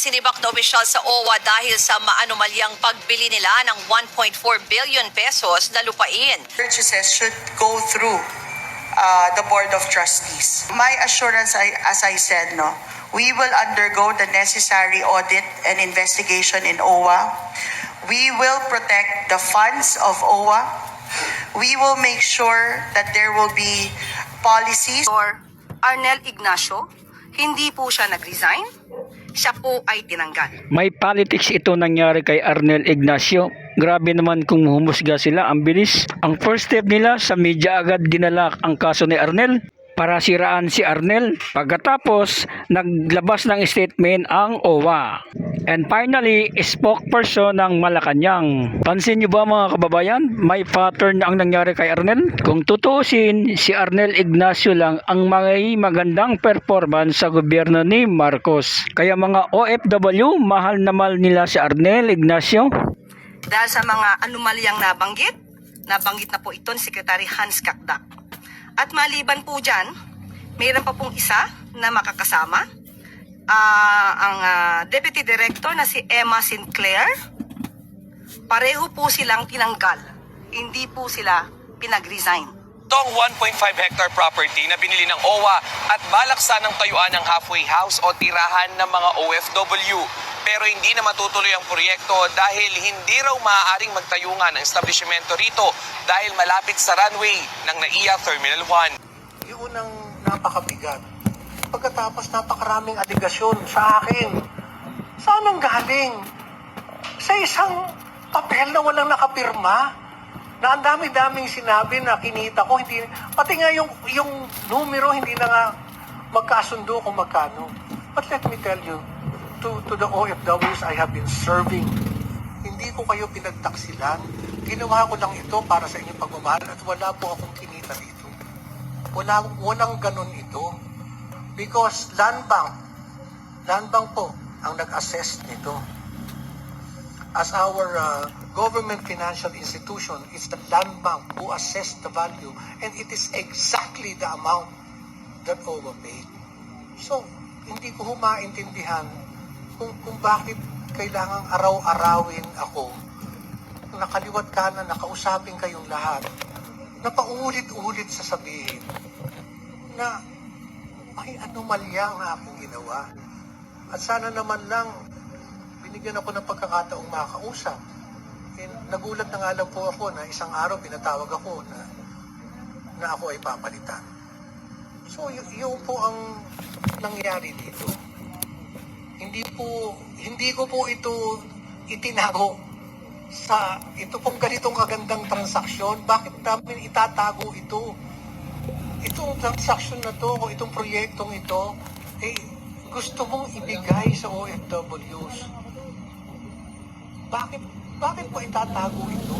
sinibak na opisyal sa OWA dahil sa maanumalyang pagbili nila ng 1.4 billion pesos na lupain. purchases should go through uh, the Board of Trustees. My assurance, I, as I said, no, we will undergo the necessary audit and investigation in OWA. We will protect the funds of OWA. We will make sure that there will be policies Or Arnel Ignacio, hindi po siya nag-resign, siya po ay tinanggal. May politics ito nangyari kay Arnel Ignacio. Grabe naman kung humusga sila, ang bilis. Ang first step nila sa media agad dinala ang kaso ni Arnel para siraan si Arnel. Pagkatapos, naglabas ng statement ang OWA. And finally, spokesperson ng Malacanang. Pansin niyo ba mga kababayan, may pattern ang nangyari kay Arnel? Kung tutusin, si Arnel Ignacio lang ang may magandang performance sa gobyerno ni Marcos. Kaya mga OFW, mahal na mahal nila si Arnel Ignacio. Dahil sa mga anomalyang nabanggit, nabanggit na po ito ni Secretary Hans Kakdak. At maliban po dyan, mayroon pa pong isa na makakasama, Ah, ang ah, Deputy Director na si Emma Sinclair. Pareho po silang tinanggal, hindi po sila pinag-resign. Itong 1.5 hectare property na binili ng OWA at balak sanang tayuan ng halfway house o tirahan ng mga OFW. Pero hindi na matutuloy ang proyekto dahil hindi raw maaaring magtayungan ang establishmento rito dahil malapit sa runway ng NAIA Terminal 1. Yung unang napakabigat. Pagkatapos napakaraming aligasyon sa akin. Saan ang galing? Sa isang papel na walang nakapirma. Na ang dami-daming sinabi na kinita ko, hindi, pati nga yung, yung numero hindi na nga magkasundo kung magkano. But let me tell you, to, to the OFWs I have been serving, hindi ko kayo pinagtaksilan. Ginawa ko lang ito para sa inyong pagmamahal at wala po akong kinita dito. Wala, walang ganun ito. Because land bank, land bank po ang nag-assess nito. As our uh, government financial institution, it's the land bank who assess the value and it is exactly the amount that OWA paid. So, hindi ko humaintindihan kung, kung bakit kailangang araw-arawin ako nakaliwat kanan, nakausapin kayong lahat, na paulit-ulit sasabihin na may anomalya ang aking ginawa. At sana naman lang binigyan ako ng pagkakataong makausap. And nagulat na nga lang po ako na isang araw pinatawag ako na, na ako ay papalitan. So, yun po ang nangyari dito. Hindi po, hindi ko po ito itinago sa ito pong ganitong kagandang transaksyon. Bakit namin itatago ito? Itong transaksyon na to, itong proyektong ito, eh, gusto mong ibigay sa OFWs. Bakit, bakit po itatago ito?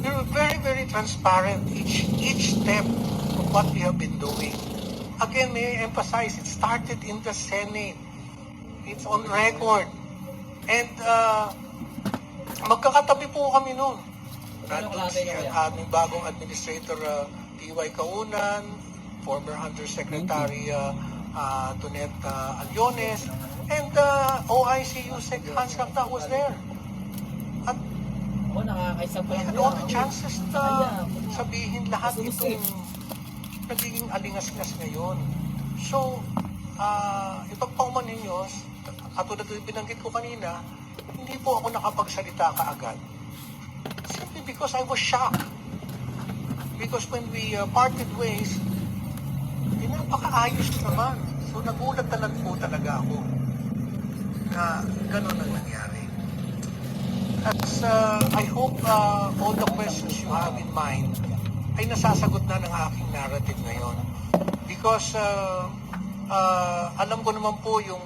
You're very, very transparent each, each step of what we have been doing. Again, may I emphasize, it started in the Senate. It's on record. And uh, magkakatabi po kami noon. Nandun si aming bagong administrator, uh, T.Y. Kaunan, former Hunter Secretary uh, uh, Tonet uh, Aliones, and uh, OIC Yusek Hans Rakta was there. At Ako nakakaisang we had all the chances na sabihin lahat itong nagiging alingas-ngas ngayon. So, uh, ipagpauman ninyo, katulad ng binanggit ko kanina, hindi po ako nakapagsalita kaagad. Simply because I was shocked. Because when we uh, parted ways, eh, napakaayos naman. So, nagulat na lang po talaga ako na gano'n ang nangyari. As uh, I hope uh, all the questions you have in mind ay nasasagot na ng aking narrative ngayon. Because uh, uh, alam ko naman po yung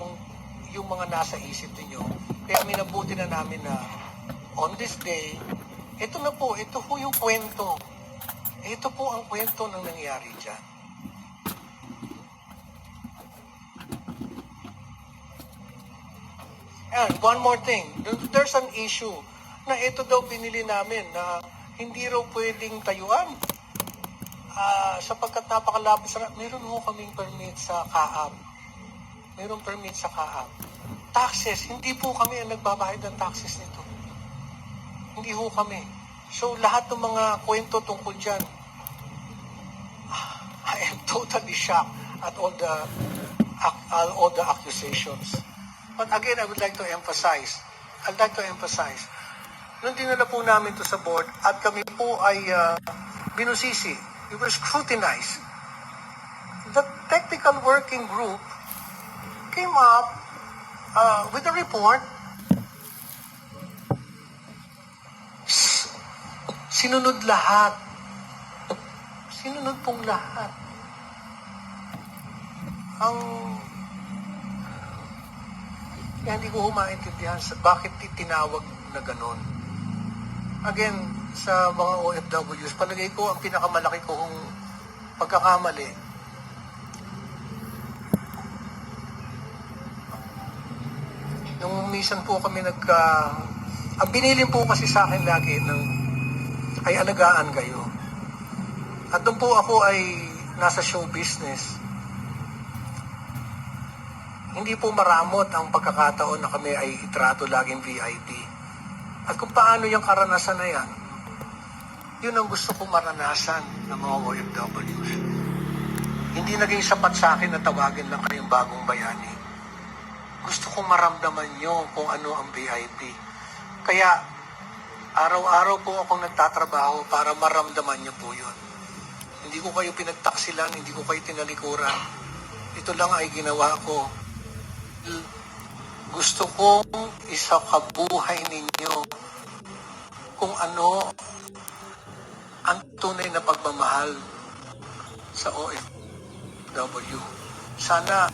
yung mga nasa isip ninyo. Kaya minabuti na namin na on this day, ito na po, ito po yung kwento. Ito po ang kwento ng nangyari dyan. And one more thing, There- there's an issue na ito daw binili namin na hindi raw pwedeng tayuan. Ah, sapagkat napakalapit sa... Meron ho kaming permit sa KAAP. Meron permit sa KAAP. taxes, hindi po kami ang nagbabayad ng taxes nito. Hindi ho kami. So lahat ng mga kwento tungkol dyan, I am totally shocked at all the all the accusations. But again, I would like to emphasize, I'd like to emphasize, nung dinala po namin to sa board at kami po ay uh, binusisi, we were scrutinized. The technical working group came up uh, with a report. Sinunod lahat. Sinunod pong lahat. Ang kaya hindi ko humaintindihan sa bakit itinawag na ganon. Again, sa mga OFWs, palagay ko ang pinakamalaki kong pagkakamali Nung minsan po kami nagka... Ang binilin po kasi sa akin lagi ng ay alagaan kayo. At doon po ako ay nasa show business. Hindi po maramot ang pagkakataon na kami ay itrato laging VIP. At kung paano yung karanasan na yan, yun ang gusto kong maranasan ng mga OFWs. Hindi naging sapat sa akin na tawagin lang kayong bagong bayani gusto kong maramdaman nyo kung ano ang VIP. Kaya, araw-araw po akong nagtatrabaho para maramdaman nyo po yun. Hindi ko kayo pinagtaksilan, hindi ko kayo tinalikuran. Ito lang ay ginawa ko. Gusto kong isakabuhay ninyo kung ano ang tunay na pagmamahal sa OFW. Sana